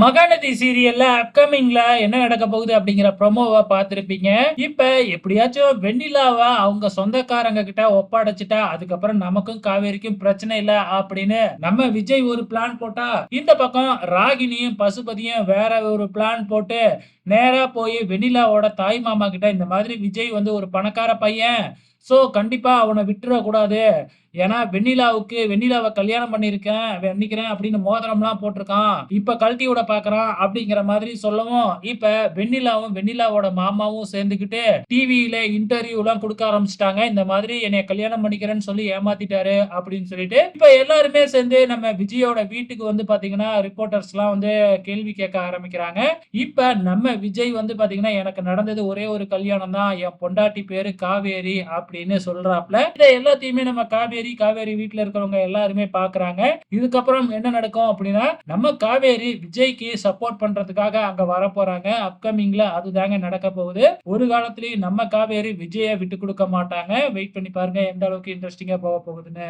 மகாநதி சீரியல்ல அப்கமிங்ல என்ன நடக்க போகுது அப்படிங்கிற ப்ரோமோவை பார்த்துருப்பீங்க. இப்ப எப்படியாச்சும் வெண்ணிலாவை அவங்க சொந்தக்காரங்க கிட்ட ஒப்படைச்சிட்டா அதுக்கப்புறம் நமக்கும் காவேரிக்கும் பிரச்சனை இல்ல அப்படின்னு நம்ம விஜய் ஒரு பிளான் போட்டா இந்த பக்கம் ராகினியும் பசுபதியும் வேற ஒரு பிளான் போட்டு நேரா போய் வெண்ணிலாவோட தாய் மாமா கிட்ட இந்த மாதிரி விஜய் வந்து ஒரு பணக்கார பையன் ஸோ கண்டிப்பாக அவனை விட்டுறக்கூடாது. ஏன்னா வெண்ணிலாவுக்கு வெண்ணிலாவை கல்யாணம் பண்ணியிருக்கேன் நினைக்கிறேன் அப்படின்னு மோதிரம்லாம் போட்டிருக்கான். இப்போ கழட்டி விட பார்க்குறான் அப்படிங்கிற மாதிரி சொல்லவும் இப்போ வெண்ணிலாவும் வெண்ணிலாவோட மாமாவும் சேர்ந்துக்கிட்டு டிவியில் இன்டர்வியூலாம் கொடுக்க ஆரம்பிச்சிட்டாங்க. இந்த மாதிரி என்னை கல்யாணம் பண்ணிக்கிறேன்னு சொல்லி ஏமாத்திட்டாரு அப்படின்னு சொல்லிட்டு இப்போ எல்லாருமே சேர்ந்து நம்ம விஜயோட வீட்டுக்கு வந்து பார்த்தீங்கன்னா ரிப்போர்ட்டர்ஸ்லாம் வந்து கேள்வி கேட்க ஆரம்பிக்கிறாங்க. இப்போ நம்ம விஜய் வந்து பார்த்தீங்கன்னா எனக்கு நடந்தது ஒரே ஒரு கல்யாணம் தான் என் பொண்டாட்டி பேரு காவேரி அப்படி அப்படின்னு சொல்றாப்ல. இதை எல்லாத்தையுமே நம்ம காவேரி காவேரி வீட்டுல இருக்கிறவங்க எல்லாருமே பாக்குறாங்க. இதுக்கப்புறம் என்ன நடக்கும் அப்படின்னா நம்ம காவேரி விஜய்க்கு சப்போர்ட் பண்றதுக்காக அங்க வர போறாங்க அப்கமிங்ல அதுதாங்க நடக்க போகுது. ஒரு காலத்திலயும் நம்ம காவேரி விஜய விட்டு கொடுக்க மாட்டாங்க. வெயிட் பண்ணி பாருங்க எந்த அளவுக்கு இன்ட்ரெஸ்டிங்கா போக போகுதுன்னு.